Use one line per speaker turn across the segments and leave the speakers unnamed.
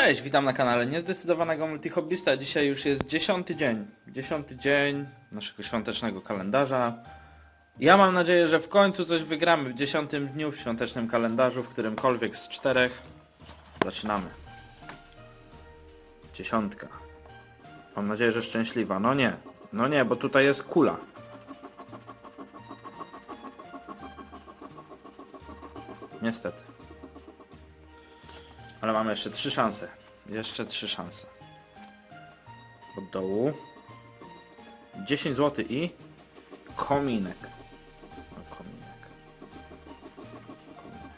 Cześć, witam na kanale Niezdecydowanego Multihobbista. Dzisiaj już jest dziesiąty dzień. Dziesiąty dzień naszego świątecznego kalendarza. Ja mam nadzieję, że w końcu coś wygramy w dziesiątym dniu w świątecznym kalendarzu, w którymkolwiek z czterech. Zaczynamy. Dziesiątka. Mam nadzieję, że szczęśliwa. No nie. No nie, bo tutaj jest kula. Niestety. Ale mamy jeszcze trzy szanse. Jeszcze trzy szanse. Od dołu. 10 zł i kominek. No, kominek. Kominek.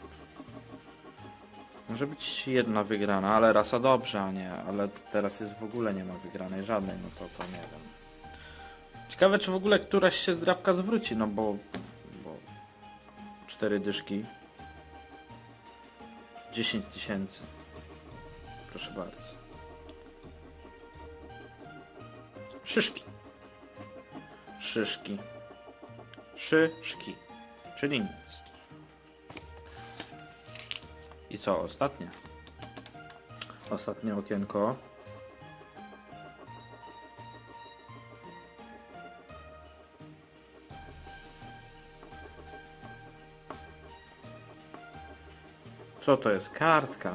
Może być jedna wygrana, ale rasa dobrze, a nie. Ale teraz jest w ogóle nie ma wygranej żadnej, no to to nie wiem. Ciekawe czy w ogóle któraś się zdrabka zwróci, no bo... bo cztery dyszki 10 tysięcy. Proszę bardzo. Szyszki. Szyszki. Szyszki. Czyli nic. I co, ostatnie? Ostatnie okienko. Co to jest? Kartka.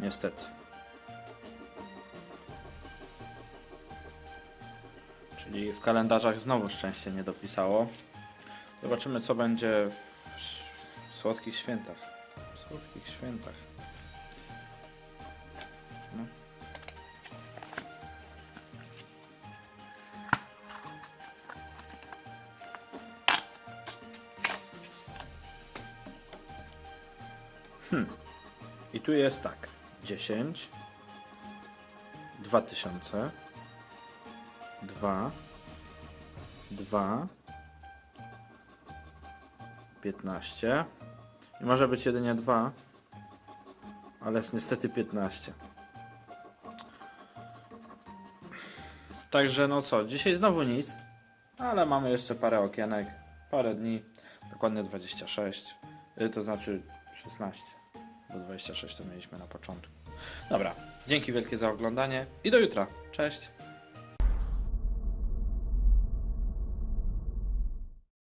Niestety. Czyli w kalendarzach znowu szczęście nie dopisało. Zobaczymy co będzie w słodkich świętach. W słodkich świętach. I tu jest tak. 10 2000 2 2 15 i może być jedynie 2 ale jest niestety 15 Także no co, dzisiaj znowu nic ale mamy jeszcze parę okienek parę dni dokładnie 26 y, to znaczy 16 bo 26 to mieliśmy na początku. Dobra, dzięki wielkie za oglądanie i do jutra, cześć